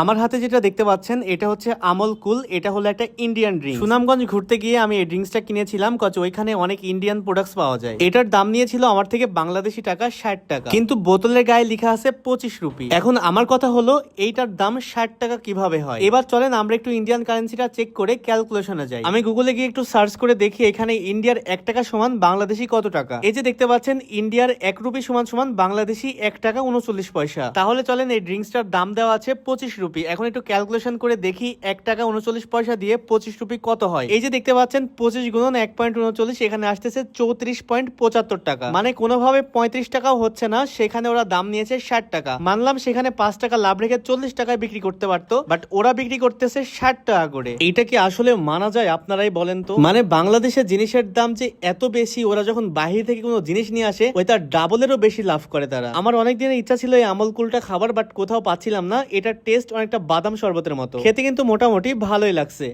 আমার হাতে যেটা দেখতে পাচ্ছেন, এটা হচ্ছে আমল কুল, এটা হলো একটা ইন্ডিয়ান ড্রিঙ্ক সুনামগঞ্জ ঘুরতে গিয়ে আমি এই ড্রিঙ্কসটা কিনেছিলাম, কচ ওইখানে অনেক ইন্ডিয়ান প্রোডাক্টস পাওয়া যায়। এটার দাম নিয়েছিল আমার থেকে বাংলাদেশি টাকা ষাট টাকা। কিন্তু বোতলের গায়ে লেখা আছে পঁচিশ রুপি। এখন আমার কথা হলো, এইটার দাম ষাট টাকা কীভাবে হয়? এবার চলেন আমরা একটু ইন্ডিয়ান কারেন্সিটা চেক করে ক্যালকুলেশনে যাই। আমি গুগলে গিয়ে একটু সার্চ করে দেখি, এখানে ইন্ডিয়ার এক টাকা সমান বাংলাদেশি কত টাকা? এই যে দেখতে পাচ্ছেন ইন্ডিয়ার এক রুপি সমান সমান বাংলাদেশি এক টাকা উনচল্লিশ পয়সা। তাহলে চলেন এই ড্রিঙ্কসটার দাম দেওয়া আছে পঁচিশ রুপি। এখন একটু ক্যালকুলেশন করে দেখি এক টাকা উনচল্লিশ পয়সা দিয়ে পঁচিশ রুপি কত হয়। এই যে দেখতে পাচ্ছেন, পঁচিশ গুণন এক পয়েন্ট উনচল্লিশ, এখানে আসতেছে চৌত্রিশ পয়েন্ট পঁচাত্তর টাকা। মানে কোনোভাবে পঁয়ত্রিশ টাকাও হচ্ছে না, সেখানে ওরা দাম নিয়েছে ষাট টাকা। মানলাম সেখানে পাঁচ টাকা লাভ রেখে চল্লিশ টাকায় বিক্রি করতে পারতো বাট ওরা বিক্রি করতেছে ষাট টাকা করে। এইটা কি আসলে মানা যায় আপনারাই বলেন তো? মানে বাংলাদেশের জিনিসের দাম যে এত বেশি, ওরা যখন বাহির থেকে কোনো জিনিস নিয়ে আসে, ওই তার ডাবলেরও বেশি লাভ করে তারা। আমার অনেক দিনের ইচ্ছা ছিল এই আমল কুলটা খাবার বাট কোথাও পাচ্ছিলাম না। এটার টেস্ট অনেকটা বাদাম শরবতের মতো। খেতে কিন্তু মোটামুটি ভালোই লাগছে।